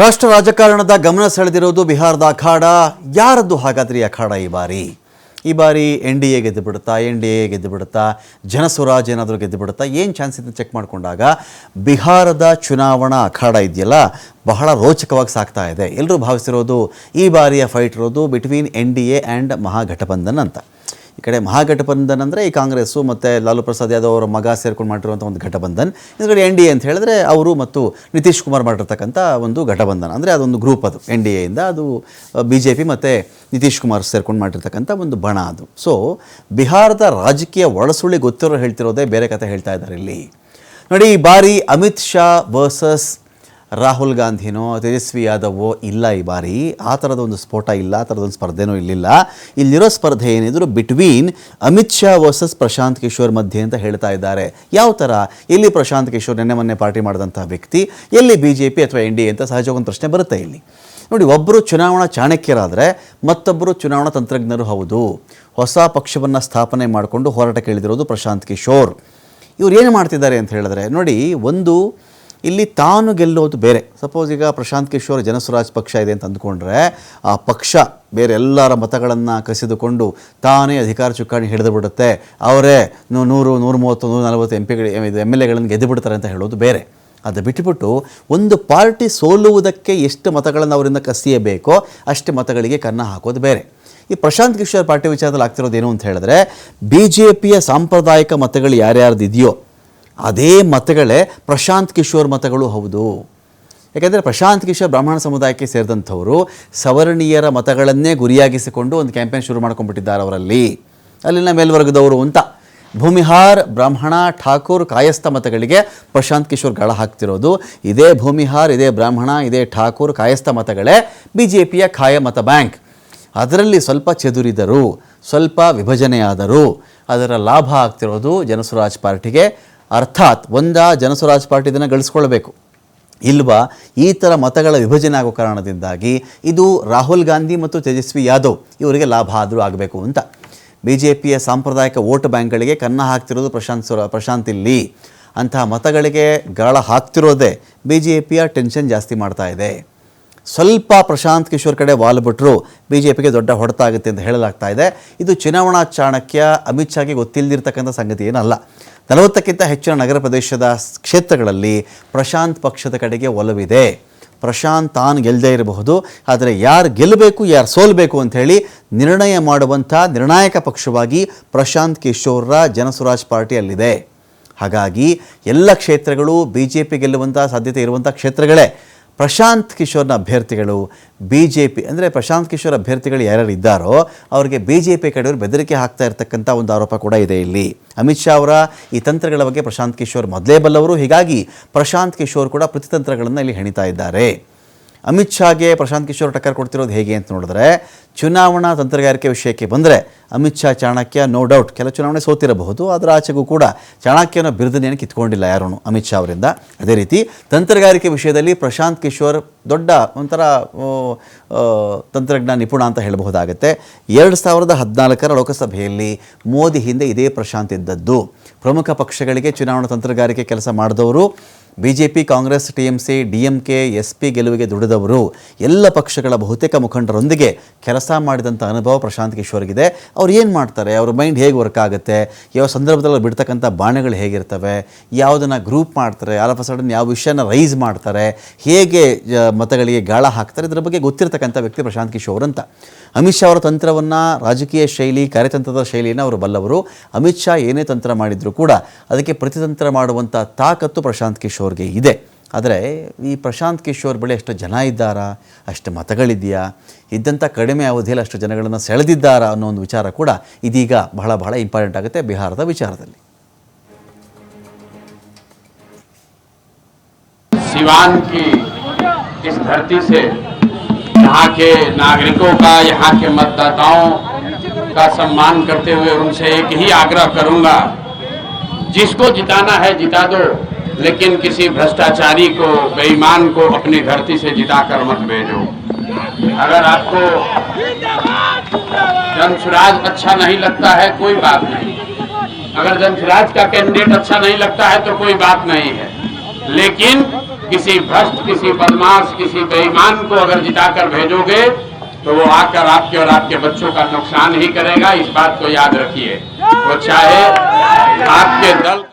ರಾಷ್ಟ್ರ ರಾಜಕಾರಣದ ಗಮನ ಸೆಳೆದಿರೋದು ಬಿಹಾರದ ಅಖಾಡ. ಯಾರದ್ದು ಹಾಗಾದ್ರೆ ಅಖಾಡ ಈ ಬಾರಿ? ಈ ಬಾರಿ ಎನ್ ಡಿ ಎ ಗೆದ್ದು ಬಿಡುತ್ತಾ ಎನ್ ಡಿ ಎ ಗೆದ್ದು ಬಿಡುತ್ತಾ ಜನಸ್ವರಾಜ್ ಏನಾದರೂ ಗೆದ್ದು ಬಿಡುತ್ತಾ ಏನು ಚಾನ್ಸ್ ಇದೆ ಚೆಕ್ ಮಾಡಿಕೊಂಡಾಗ ಬಿಹಾರದ ಚುನಾವಣಾ ಅಖಾಡ ಇದೆಯಲ್ಲ, ಬಹಳ ರೋಚಕವಾಗಿ ಸಾಕ್ತಾ ಇದೆ. ಎಲ್ಲರೂ ಭಾವಿಸಿರೋದು ಈ ಬಾರಿಯ ಫೈಟ್ ಇರೋದು between N D A and Mahagathbandhan ಅಂತ. ಈ ಕಡೆ ಮಹಾಗಠಬಂಧನ್ ಅಂದರೆ ಈ ಕಾಂಗ್ರೆಸ್ಸು ಮತ್ತು ಲಾಲು ಪ್ರಸಾದ್ ಯಾದವ್ ಅವರ ಮಗ ಸೇರ್ಕೊಂಡು ಮಾಡಿರುವಂಥ ಒಂದು ಘಟಬಂಧನ್ ಹಿಂದ್ಗಡೆ ಎನ್ ಡಿ ಎ ಅಂತ ಹೇಳಿದ್ರೆ ಅವರು ಮತ್ತು ನಿತೀಶ್ ಕುಮಾರ್ ಮಾಡಿರ್ತಕ್ಕಂಥ ಒಂದು ಘಟಬಂಧನ ಅಂದರೆ ಅದೊಂದು ಗ್ರೂಪ್ ಅದು. ಎನ್ ಡಿ ಎಯಿಂದ ಅದು ಬಿ ಜೆ ಪಿ ಮತ್ತು ನಿತೀಶ್ ಕುಮಾರ್ ಸೇರ್ಕೊಂಡು ಮಾಡಿರ್ತಕ್ಕಂಥ ಒಂದು ಬಣ ಅದು. ಸೊ ಬಿಹಾರದ ರಾಜಕೀಯ ಒಳಸುಳಿ ಗೊತ್ತಿರೋ ಹೇಳ್ತಿರೋದೇ ಬೇರೆ ಕಥೆ ಹೇಳ್ತಾ ಇದ್ದಾರೆ ಇಲ್ಲಿ. ನೋಡಿ, ಈ ಬಾರಿ ಅಮಿತ್ ಶಾ ವರ್ಸಸ್ ರಾಹುಲ್ ಗಾಂಧಿನೋ, ತೇಜಸ್ವಿ ಯಾದವೋ ಇಲ್ಲ ಈ ಬಾರಿ. ಆ ಥರದ ಒಂದು ಸ್ಫೋಟ ಇಲ್ಲ, ಆ ಥರದ ಒಂದು ಸ್ಪರ್ಧೆನೂ ಇಲ್ಲಿಲ್ಲ. ಇಲ್ಲಿರೋ ಸ್ಪರ್ಧೆ ಏನಿದ್ರು ಬಿಟ್ವೀನ್ ಅಮಿತ್ ಶಾ ವರ್ಸಸ್ ಪ್ರಶಾಂತ್ ಕಿಶೋರ್ ಮಧ್ಯೆ ಅಂತ ಹೇಳ್ತಾ ಇದ್ದಾರೆ. ಯಾವ ಥರ? ಎಲ್ಲಿ ಪ್ರಶಾಂತ್ ಕಿಶೋರ್ ನಿನ್ನೆ ಮೊನ್ನೆ ಪಾರ್ಟಿ ಮಾಡಿದಂಥ ವ್ಯಕ್ತಿ? ಎಲ್ಲಿ ಬಿ ಜೆ ಪಿ ಅಥವಾ ಎನ್ ಡಿ ಎ ಅಂತ ಸಹಜವಾಗಿ ಒಂದು ಪ್ರಶ್ನೆ ಬರುತ್ತೆ ಇಲ್ಲಿ. ನೋಡಿ ಒಬ್ಬರು ಚುನಾವಣಾ ಚಾಣಕ್ಯರಾದರೆ ಮತ್ತೊಬ್ಬರು ಚುನಾವಣಾ ತಂತ್ರಜ್ಞರು ಹೌದು. ಹೊಸ ಪಕ್ಷವನ್ನು ಸ್ಥಾಪನೆ ಮಾಡಿಕೊಂಡು ಹೋರಾಟ ಕೇಳಿದಿರೋದು ಪ್ರಶಾಂತ್ ಕಿಶೋರ್. ಇವ್ರು ಏನು ಮಾಡ್ತಿದ್ದಾರೆ ಅಂತ ಹೇಳಿದ್ರೆ, ನೋಡಿ, ಒಂದು ಇಲ್ಲಿ ತಾನು ಗೆಲ್ಲೋದು ಬೇರೆ. ಸಪೋಸ್ ಈಗ ಪ್ರಶಾಂತ್ ಕಿಶೋರ್ ಜನಸ್ವರಾಜ್ ಪಕ್ಷ ಇದೆ ಅಂತ ಅಂದ್ಕೊಂಡ್ರೆ, ಆ ಪಕ್ಷ ಬೇರೆ ಎಲ್ಲರ ಮತಗಳನ್ನು ಕಸಿದುಕೊಂಡು ತಾನೇ ಅಧಿಕಾರ ಚುಕ್ಕಾಣಿ ಹಿಡಿದು ಬಿಡುತ್ತೆ ಅವರೇ ನೂರು ನೂರು ಮೂವತ್ತು ನೂರ ನಲವತ್ತು ಎಂ ಪಿಗಳು ಎಂ ಎಲ್ ಎಗಳನ್ನು ಗೆದ್ದು ಬಿಡ್ತಾರೆ ಅಂತ ಹೇಳೋದು ಬೇರೆ. ಅದು ಬಿಟ್ಟುಬಿಟ್ಟು ಒಂದು ಪಾರ್ಟಿ ಸೋಲುವುದಕ್ಕೆ ಎಷ್ಟು ಮತಗಳನ್ನು ಅವರಿಂದ ಕಸಿಯಬೇಕೋ ಅಷ್ಟು ಮತಗಳಿಗೆ ಕನ್ನ ಹಾಕೋದು ಬೇರೆ. ಈ ಪ್ರಶಾಂತ್ ಕಿಶೋರ್ ಪಾರ್ಟಿ ವಿಚಾರದಲ್ಲಿ ಆಗ್ತಿರೋದು ಏನು ಅಂತ ಹೇಳಿದ್ರೆ ಬಿ ಜೆ ಪಿಯ ಸಾಂಪ್ರದಾಯಿಕ ಮತಗಳು ಯಾರ್ಯಾರ್ದು ಇದೆಯೋ ಅದೇ ಮತಗಳೇ ಪ್ರಶಾಂತ್ ಕಿಶೋರ್ ಮತಗಳು ಹೌದು. ಯಾಕೆಂದರೆ ಪ್ರಶಾಂತ್ ಕಿಶೋರ್ ಬ್ರಾಹ್ಮಣ ಸಮುದಾಯಕ್ಕೆ ಸೇರಿದಂಥವರು ಸವರ್ಣೀಯರ ಮತಗಳನ್ನೇ ಗುರಿಯಾಗಿಸಿಕೊಂಡು ಒಂದು ಕ್ಯಾಂಪೇನ್ ಶುರು ಮಾಡ್ಕೊಂಡ್ಬಿಟ್ಟಿದ್ದಾರೆ ಅವರಲ್ಲಿ. ಅಲ್ಲಿನ ಮೇಲ್ವರ್ಗದವರು ಅಂತ. ಭೂಮಿಹಾರ್, ಬ್ರಾಹ್ಮಣ, ಠಾಕೂರ್ ಕಾಯಸ್ಥ ಮತಗಳಿಗೆ ಪ್ರಶಾಂತ್ ಕಿಶೋರ್ಗಳ ಹಾಕ್ತಿರೋದು. ಇದೇ ಭೂಮಿಹಾರ್, ಇದೇ ಬ್ರಾಹ್ಮಣ, ಇದೇ ಠಾಕೂರ್ ಕಾಯಸ್ಥ ಮತಗಳೇ ಬಿ ಜೆ ಪಿಯ ಖಾಯ ಮತ ಬ್ಯಾಂಕ್. ಅದರಲ್ಲಿ ಸ್ವಲ್ಪ ಚದುರಿದರು, ಸ್ವಲ್ಪ ವಿಭಜನೆಯಾದರು. ಅದರ ಲಾಭ ಆಗ್ತಿರೋದು ಜನಸ್ವರಾಜ್ ಪಾರ್ಟಿಗೆ. ಅರ್ಥಾತ್ ಒಂದ ಜನಸ್ವರಾಜ್ ಪಾರ್ಟಿ ಇದನ್ನು ಗಳಿಸ್ಕೊಳ್ಬೇಕು. ಇಲ್ವಾ? ಈ ಥರ ಮತಗಳ ವಿಭಜನೆ ಆಗೋ ಕಾರಣದಿಂದಾಗಿ ಇದು ರಾಹುಲ್ ಗಾಂಧಿ ಮತ್ತು ತೇಜಸ್ವಿ ಯಾದವ್ ಇವರಿಗೆ ಲಾಭ ಆದರೂ ಆಗಬೇಕು ಅಂತ. ಬಿ ಜೆ ಪಿಯ ಸಾಂಪ್ರದಾಯಿಕ ವೋಟ್ ಬ್ಯಾಂಕ್ಗಳಿಗೆ ಕನ್ನ ಹಾಕ್ತಿರೋದು ಪ್ರಶಾಂತ್ ಸುರ, ಪ್ರಶಾಂತ್ ಇಲ್ಲಿ. ಅಂತಹ ಮತಗಳಿಗೆ ಗರಳ ಹಾಕ್ತಿರೋದೇ ಬಿ ಜೆ ಪಿಯ ಟೆನ್ಷನ್ ಜಾಸ್ತಿ ಮಾಡ್ತಾ ಇದೆ. ಸ್ವಲ್ಪ ಪ್ರಶಾಂತ್ ಕಿಶೋರ್ ಕಡೆ ವಾಲ್ ಬಿಟ್ಟರು ಬಿ ಜೆ ಪಿಗೆ ದೊಡ್ಡ ಹೊಡೆತ ಆಗುತ್ತೆ ಅಂತ ಹೇಳಲಾಗ್ತಾ ಇದೆ. ಇದು ಚುನಾವಣಾ ಚಾಣಕ್ಯ ಅಮಿತ್ ಶಾಗೆ ಗೊತ್ತಿಲ್ಲದಿರ್ತಕ್ಕಂಥ ಸಂಗತಿ ಏನಲ್ಲ. ನಲವತ್ತಕ್ಕಿಂತ ಹೆಚ್ಚಿನ ನಗರ ಪ್ರದೇಶದ ಕ್ಷೇತ್ರಗಳಲ್ಲಿ ಪ್ರಶಾಂತ್ ಪಕ್ಷದ ಕಡೆಗೆ ಒಲವಿದೆ. ಪ್ರಶಾಂತ್ ತಾನು ಗೆಲ್ಲದೇ ಇರಬಹುದು, ಆದರೆ ಯಾರು ಗೆಲ್ಲಬೇಕು, ಯಾರು ಸೋಲಬೇಕು ಅಂತ ಹೇಳಿ ನಿರ್ಣಯ ಮಾಡುವಂಥ ನಿರ್ಣಾಯಕ ಪಕ್ಷವಾಗಿ ಪ್ರಶಾಂತ್ ಕಿಶೋರ್ರ ಜನಸ್ವರಾಜ್ ಪಾರ್ಟಿಯಲ್ಲಿದೆ ಹಾಗಾಗಿ ಎಲ್ಲ ಕ್ಷೇತ್ರಗಳು ಬಿ ಜೆ ಪಿ ಗೆಲ್ಲುವಂಥ ಸಾಧ್ಯತೆ ಇರುವಂಥ ಕ್ಷೇತ್ರಗಳೇ. ಪ್ರಶಾಂತ್ ಕಿಶೋರ್ನ ಅಭ್ಯರ್ಥಿಗಳು ಬಿ ಜೆ ಪಿ ಅಂದರೆ ಪ್ರಶಾಂತ್ ಕಿಶೋರ್ ಅಭ್ಯರ್ಥಿಗಳು ಯಾರ್ಯಾರು ಇದ್ದಾರೋ ಅವರಿಗೆ ಬಿ ಜೆ ಪಿ ಕಡೆಯವರು ಬೆದರಿಕೆ ಹಾಕ್ತಾ ಇರತಕ್ಕಂಥ ಒಂದು ಆರೋಪ ಕೂಡ ಇದೆ ಇಲ್ಲಿ. ಅಮಿತ್ ಶಾ ಅವರ ಈ ತಂತ್ರಗಳ ಬಗ್ಗೆ ಪ್ರಶಾಂತ್ ಕಿಶೋರ್ ಮೊದಲೇ ಬಲ್ಲವರು, ಹೀಗಾಗಿ ಪ್ರಶಾಂತ್ ಕಿಶೋರ್ ಕೂಡ ಪ್ರತಿತಂತ್ರಗಳನ್ನು ಇಲ್ಲಿ ಹೆಣಿತಾ ಇದ್ದಾರೆ. ಅಮಿತ್ ಶಾಗೆ ಪ್ರಶಾಂತ್ ಕಿಶೋರ್ ಟಕ್ಕರ್ ಕೊಡ್ತಿರೋದು ಹೇಗೆ ಅಂತ ನೋಡಿದ್ರೆ, ಚುನಾವಣಾ ತಂತ್ರಗಾರಿಕೆ ವಿಷಯಕ್ಕೆ ಬಂದರೆ ಅಮಿತ್ ಶಾ, ಚಾಣಕ್ಯ ನೋ ಡೌಟ್ ಕೆಲ ಚುನಾವಣೆ ಸೋತಿರಬಹುದು ಅದರ ಆಚೆಗೂ ಕೂಡ ಚಾಣಕ್ಯನ ಬಿರುದನೇನು ಕಿತ್ಕೊಂಡಿಲ್ಲ ಯಾರೂ ಅಮಿತ್ ಶಾ ಅವರಿಂದ. ಅದೇ ರೀತಿ ತಂತ್ರಗಾರಿಕೆ ವಿಷಯದಲ್ಲಿ ಪ್ರಶಾಂತ್ ಕಿಶೋರ್ ದೊಡ್ಡ ಒಂಥರ ತಂತ್ರಜ್ಞ ನಿಪುಣ ಅಂತ ಹೇಳಬಹುದಾಗತ್ತೆ. ಎರಡು ಸಾವಿರದ ಹದಿನಾಲ್ಕರ ಲೋಕಸಭೆಯಲ್ಲಿ ಮೋದಿ ಹಿಂದೆ ಇದೇ ಪ್ರಶಾಂತ್ ಇದ್ದದ್ದು. ಪ್ರಮುಖ ಪಕ್ಷಗಳಿಗೆ ಚುನಾವಣಾ ತಂತ್ರಗಾರಿಕೆ ಕೆಲಸ ಮಾಡಿದವರು B J P Congress T M C D M K S P ಗೆಲುವಿಗೆ ದುಡಿದವರು ಎಲ್ಲ ಪಕ್ಷಗಳ ಬಹುತೇಕ ಮುಖಂಡರೊಂದಿಗೆ ಕೆಲಸ ಮಾಡಿದಂಥ ಅನುಭವ ಪ್ರಶಾಂತ್ ಕಿಶೋರ್ಗಿದೆ. ಅವ್ರು ಏನು ಮಾಡ್ತಾರೆ? ಅವ್ರ ಮೈಂಡ್ ಹೇಗೆ ವರ್ಕ್ ಆಗುತ್ತೆ? ಯಾವ ಸಂದರ್ಭದಲ್ಲಿ ಬಿಡ್ತಕ್ಕಂಥ ಬಾಣಗಳು ಹೇಗಿರ್ತವೆ? ಯಾವುದನ್ನು ಗ್ರೂಪ್ ಮಾಡ್ತಾರೆ? ಆಲ್ ಆಫ್ ಸಡನ್ ಯಾವ ವಿಷಯನ ರೈಸ್ ಮಾಡ್ತಾರೆ? ಹೇಗೆ ಮತಗಳಿಗೆ ಗಾಳ ಹಾಕ್ತಾರೆ? ಇದರ ಬಗ್ಗೆ ಗೊತ್ತಿರತಕ್ಕಂಥ ವ್ಯಕ್ತಿ ಪ್ರಶಾಂತ್ ಕಿಶೋರ್ ಅಂತ. ಅಮಿತ್ ಶಾ ಅವರ ತಂತ್ರವನ್ನು, ರಾಜಕೀಯ ಶೈಲಿ, ಕಾರ್ಯತಂತ್ರದ ಶೈಲಿಯನ್ನು ಅವರು ಬಲ್ಲವರು. ಅಮಿತ್ ಶಾ ಏನೇ ತಂತ್ರ ಮಾಡಿದರೂ ಕೂಡ ಅದಕ್ಕೆ ಪ್ರತಿತಂತ್ರ ಮಾಡುವಂಥ ತಾಕತ್ತು ಪ್ರಶಾಂತ್ ಕಿಶೋರ್ಗೆ ಇದೆ ಆದರೆ ಈ ಪ್ರಶಾಂತ್ ಕಿಶೋರ್ ಬಳಿ ಅಷ್ಟು ಜನ ಇದ್ದಾರಾ ಅಷ್ಟು ಮತಗಳಿದೆಯಾ ಇದ್ದಂಥ ಕಡಿಮೆ ಅವಧಿಯಲ್ಲಿ ಅಷ್ಟು ಜನಗಳನ್ನು ಸೆಳೆದಿದ್ದಾರಾ ಅನ್ನೋ ಒಂದು ವಿಚಾರ ಕೂಡ ಇದೀಗ ಬಹಳ ಬಹಳ ಇಂಪಾರ್ಟೆಂಟ್ ಆಗುತ್ತೆ ಬಿಹಾರದ ವಿಚಾರದಲ್ಲಿ सिवान की इस धरती से यहाँ के नागरिकों का यहाँ के मतदाताओं का सम्मान करते हुए उनसे एक ही आग्रह करूंगा जिसको जिताना है जिता दो लेकिन किसी भ्रष्टाचारी को, बेईमान को अपनी धरती से जिताकर मत भेजो। अगर आपको जनसुराज अच्छा नहीं लगता है, कोई बात नहीं। अगर जनसुराज का कैंडिडेट अच्छा नहीं लगता है तो कोई बात नहीं है। लेकिन किसी भ्रष्ट, किसी बदमाश, किसी बेईमान को अगर जिताकर भेजोगे तो वो आकर आपके और आपके बच्चों का नुकसान ही करेगा। इस बात को याद रखिए। वो चाहे आपके दल